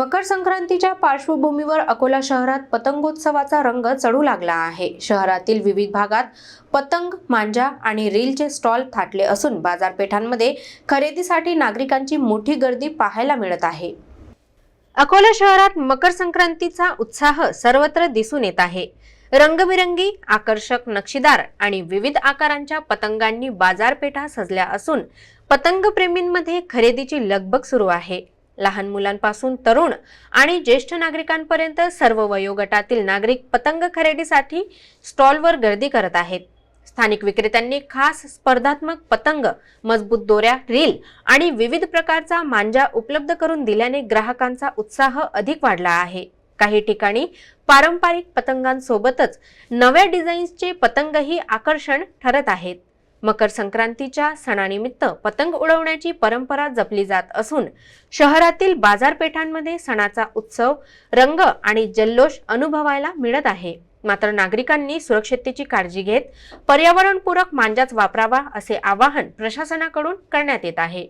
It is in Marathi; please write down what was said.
मकर संक्रांतीच्या पार्श्वभूमीवर अकोला शहरात पतंगोत्सवाचा रंग चढू लागला आहे. शहरातील विविध भागात पतंग मांजा आणि रीलचे स्टॉल थाटले असून बाजारपेठांमध्ये खरेदीसाठी नागरिकांची मोठी गर्दी पाहायला मिळत आहे. अकोला शहरात मकर संक्रांतीचा उत्साह सर्वत्र दिसून येत आहे. रंगबिरंगी आकर्षक नक्षीदार आणि विविध आकारांच्या पतंगांनी बाजारपेठा सजल्या असून पतंगप्रेमींमध्ये खरेदीची लगबग सुरू आहे. लहान मुलांपासून तरुण आणि ज्येष्ठ नागरिकांपर्यंत सर्व वयोगटातील नागरिक पतंग खरेदीसाठी स्टॉलवर गर्दी करत आहेत. स्थानिक विक्रेत्यांनी खास स्पर्धात्मक पतंग मजबूत दोऱ्या रील आणि विविध प्रकारचा मांजा उपलब्ध करून दिल्याने ग्राहकांचा उत्साह अधिक वाढला आहे. काही ठिकाणी पारंपरिक पतंगांसोबतच नव्या डिझाईन्सचे पतंगही आकर्षण ठरत आहेत. मकर संक्रांतीच्या सणानिमित्त पतंग उडवण्याची परंपरा जपली जात असून शहरातील बाजारपेठांमध्ये सणाचा उत्सव रंग आणि जल्लोष अनुभवायला मिळत आहे. मात्र नागरिकांनी सुरक्षिततेची काळजी घेत पर्यावरणपूरक मांजाच वापरावा असे आवाहन प्रशासनाकडून करण्यात येत आहे.